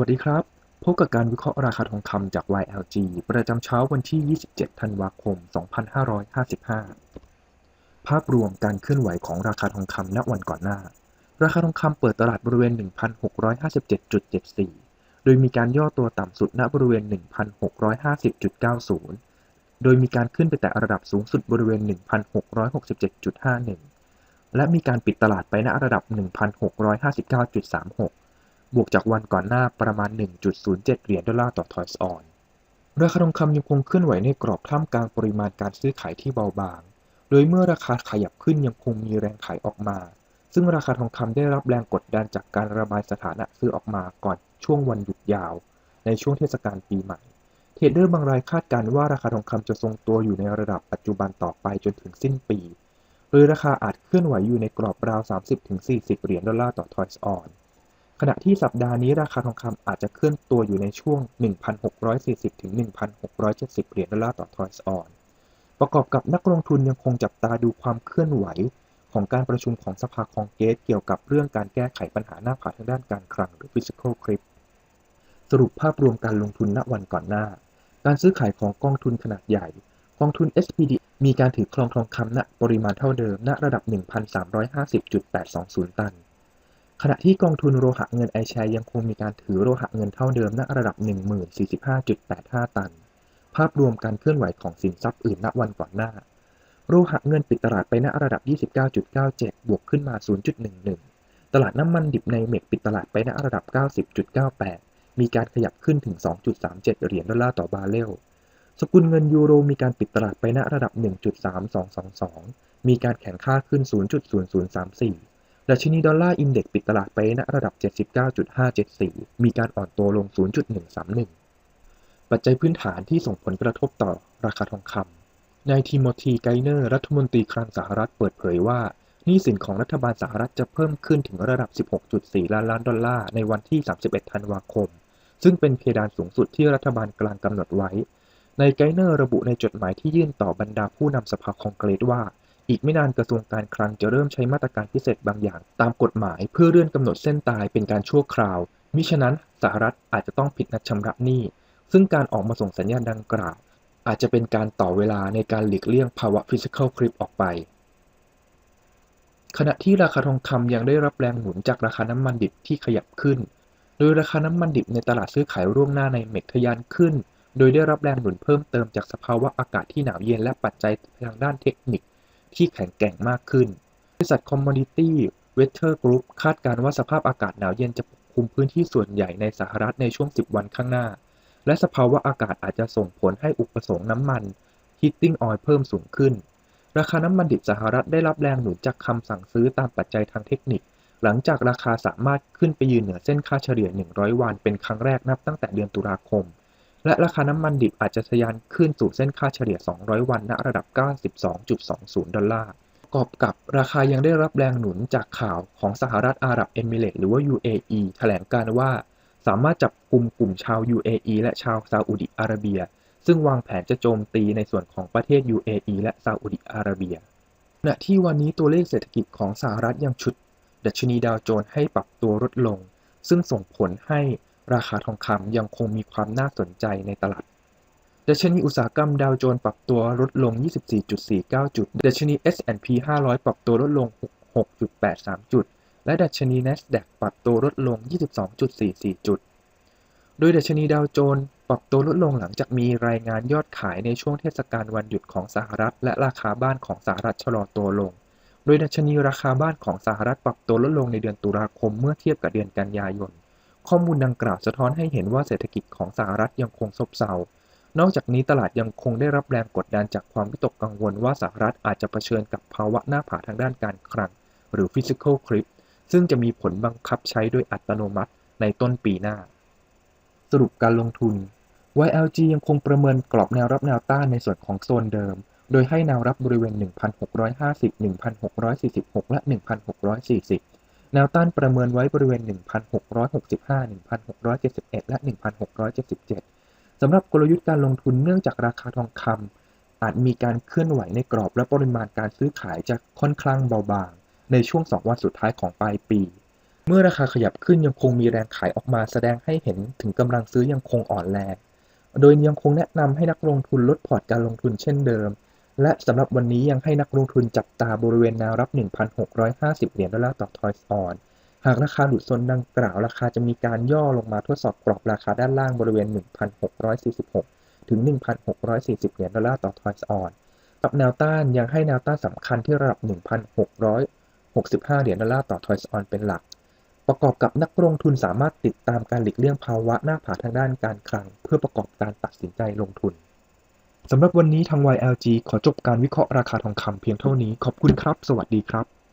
วัสดีครับ พบกับการวิเคราะห์ราคาทองคำจาก YLG ประจำเช้าวันที่ 27 ธันวาคม 2555 ภาพรวมการเคลื่อนไหวของราคาทองคำณวันก่อนหน้า ราคาทองคำเปิดตลาดบริเวณ 1,657.74 โดยมีการย่อตัวต่ำสุดณบริเวณ 1,650.90 โดยมีการขึ้นไปแต่ระดับสูงสุดบริเวณ 1,667.51 และมีการปิดตลาดไปณระดับ 1,659.36 บวกจากวันก่อนหน้าประมาณ 1.07 เหรียญดอลลาร์ต่อทอยส์ออนราคาทองคำยังคงเคลื่อนไหวในกรอบท่ามกลางปริมาณการซื้อขายที่เบาบาง โดยเมื่อราคาขยับขึ้นยังคงมีแรงขายออกมา ซึ่งราคาทองคำได้รับแรงกดดันจากการระบายสถานะซื้อออกมาก่อนช่วงวันหยุดยาว ในช่วงเทศกาลปีใหม่ เทรดเดอร์บางรายคาดการณ์ว่าราคาทองคำจะทรงตัวอยู่ในระดับปัจจุบันต่อไปจนถึงสิ้นปีโดยราคาอาจเคลื่อนไหวอยู่ในกรอบราว 30-40 เหรียญดอลลาร์ต่อทอยส์ออน ขณะที่สัปดาห์นี้ราคาทองคำอาจจะเคลื่อนตัวอยู่ในช่วง 1,640 ถึง 1,670 เหรียญดอลลาร์ต่อทรอยส์ออน ประกอบกับนักลงทุนยังคงจับตาดูความเคลื่อนไหว ของการประชุมของสภาคองเกสเกี่ยวกับเรื่องการแก้ไขปัญหาหน้าผาทางด้านการคลังหรือ Physical Cliff สรุปภาพรวมการลงทุนณวันก่อนหน้า การซื้อขายของกองทุนขนาดใหญ่ กองทุน SPD มีการถือครองทองคำณปริมาณเท่าเดิมณระดับ 1,350.820 ตัน ขณะที่กองทุนโลหะเงินไอแชร์ยังคงมีการถือโลหะเงินเท่าเดิมณระดับ 1045.85 ตัน ภาพรวมการเคลื่อนไหวของสินทรัพย์อื่นณวันก่อนหน้า โลหะเงินปิดตลาดไปณระดับ 29.97 บวกขึ้นมา 0.11 ตลาดน้ำมันดิบในเมกปิดตลาดไปณระดับ 90.98 มีการขยับขึ้นถึง 2.37 เหรียญดอลลาร์ต่อบาร์เรล สกุลเงินยูโรมีการปิดตลาดไปณระดับ 1.3222 มีการแข่งค่าขึ้น 0.0034 ดัชนีดอลลาร์อินเด็กซ์ปิดตลาดไปณระดับ 79.574 มีการอ่อนตัวลง 0.131 ปัจจัยพื้นฐานที่ส่งผลกระทบต่อราคาทองคำนายทิโมธีไกเนอร์ รัฐมนตรีคลังสหรัฐเปิดเผยว่าหนี้สินของรัฐบาลสหรัฐจะเพิ่มขึ้นถึงระดับ 16.4 ล้านล้านดอลลาร์ในวันที่ 31 ธันวาคม ซึ่งเป็นเพดานสูงสุดที่รัฐบาลกลางกำหนดไว้ นายไกเนอร์ระบุในจดหมายที่ยื่นต่อบรรดาผู้นำสภาคองเกรสว่า อีกไม่นานกระทรวงการคลังจะเริ่มใช้มาตรการพิเศษบางอย่าง ตามกฎหมายเพื่อเลื่อนกำหนดเส้นตายเป็นการชั่วคราว มิฉะนั้นสหรัฐอาจจะต้องผิดนัดชำระหนี้ ซึ่งการออกมาส่งสัญญาณดังกล่าว อาจจะเป็นการต่อเวลาในการหลีกเลี่ยงภาวะ physical cliff ออกไป ขณะที่ราคาทองคำยังได้รับแรงหนุนจากราคาน้ำมันดิบที่ขยับขึ้น โดยราคาน้ำมันดิบในตลาดซื้อขายร่วงหน้าในเมกทยานขึ้น โดยได้รับแรงหนุนเพิ่มเติมจากสภาวะอากาศที่หนาวเย็นและปัจจัยทางด้านเทคนิค ที่แข็งแกร่งมากขึ้น บริษัท Commodity Weather Group คาดการณ์ว่าสภาพอากาศหนาวเย็นจะปกคลุมพื้นที่ส่วนใหญ่ในสหรัฐในช่วง 10 วันข้างหน้า และสภาวะอากาศอาจจะส่งผลให้อุปสงค์น้ำมัน Heating Oil เพิ่มสูงขึ้น ราคาน้ำมันดิบสหรัฐได้รับแรงหนุนจากคำสั่งซื้อตามปัจจัยทางเทคนิค หลังจากราคาสามารถขึ้นไปยืนเหนือเส้นค่าเฉลี่ย 100 วันเป็นครั้งแรกนับตั้งแต่เดือนตุลาคม และราคาน้ำมันดิบอาจจะทะยานขึ้นสู่เส้นค่าเฉลี่ย 200 วันณระดับ 92.20 ดอลลาร์ประกอบกับราคายังได้รับแรงหนุนจากข่าวของสหรัฐอาหรับเอมิเรตหรือว่า UAE แถลงการว่า สามารถจับกลุ่มกลุ่มชาว UAE และชาวซาอุดิอาระเบีย ซึ่งวางแผนจะโจมตีในส่วนของประเทศ UAE และซาอุดิอาระเบียขณะที่วันนี้ตัวเลขเศรษฐกิจของสหรัฐยังชุด ดัชนีดาวโจนส์ให้ปรับตัวลดลง ซึ่งส่งผลให้ ราคาทองคำยังคงมีความน่าสนใจในตลาดดัชนีอุตสาหกรรมดาวโจนส์ปรับตัวลดลง 24.49 จุด ดัชนี S&P 500 ปรับตัวลดลง 6.83 จุด และดัชนี NASDAQ ปรับตัวลดลง 22.44 จุด โดยดัชนีดาวโจนส์ปรับตัวลดลงหลังจากมีรายงานยอดขายในช่วงเทศกาลวันหยุดของสหรัฐ และราคาบ้านของสหรัฐชะลอตัวลง โดยดัชนีราคาบ้านของสหรัฐปรับตัวลดลงในเดือนตุลาคมเมื่อเทียบกับเดือนกันยายน ข้อมูลดังกล่าวสะท้อนให้เห็นว่าเศรษฐกิจของสหรัฐยังคงซบเซา นอกจากนี้ตลาดยังคงได้รับแรงกดดันจากความวิตกกังวลว่าสหรัฐอาจจะเผชิญกับภาวะหน้าผาทางด้านการคลัง หรือ physical cliff ซึ่งจะมีผลบังคับใช้โดยอัตโนมัติในต้นปีหน้า สรุปการลงทุน YLG ยังคงประเมินกรอบแนวรับแนวต้านในส่วนของโซนเดิม โดยให้แนวรับบริเวณ 1,650 1,646 และ 1,640 แนวต้านประเมินไว้บริเวณ 1,665 1,671 และ 1,677 สำหรับกลยุทธ์การลงทุนเนื่องจากราคาทองคำอาจมีการเคลื่อนไหวในกรอบและปริมาณการซื้อขายจะค่อนข้างเบาบาง ในช่วง 2 วันสุดท้ายของปลายปี เมื่อราคาขยับขึ้นยังคงมีแรงขายออกมาแสดงให้เห็นถึงกำลังซื้อยังคงอ่อนแรง โดยยังคงแนะนำให้นักลงทุนลดพอร์ตการลงทุนเช่นเดิม และสำหรับวันนี้ยังให้นักลงทุนจับตาบริเวณแนวรับ 1,650 เหรียญดอลลาร์ต่อทอยส์ออน หากราคาหลุดโซนดังกล่าวราคาจะมีการย่อลงมาทดสอบกรอบราคาด้านล่างบริเวณ 1,646 ถึง 1,640 เหรียญดอลลาร์ต่อทอยส์ออน กับแนวต้านยังให้แนวต้านสำคัญที่ระดับ 1,665 เหรียญดอลลาร์ต่อทอยส์ออนเป็นหลัก ประกอบกับนักลงทุนสามารถติดตามการหลีกเลี่ยงภาวะหน้าผาทางด้านการคลัง เพื่อประกอบการตัดสินใจลงทุน สำหรับวันนี้ทาง YLG ขอจบการวิเคราะห์ราคาทองคำเพียงเท่านี้ ขอบคุณครับ สวัสดีครับ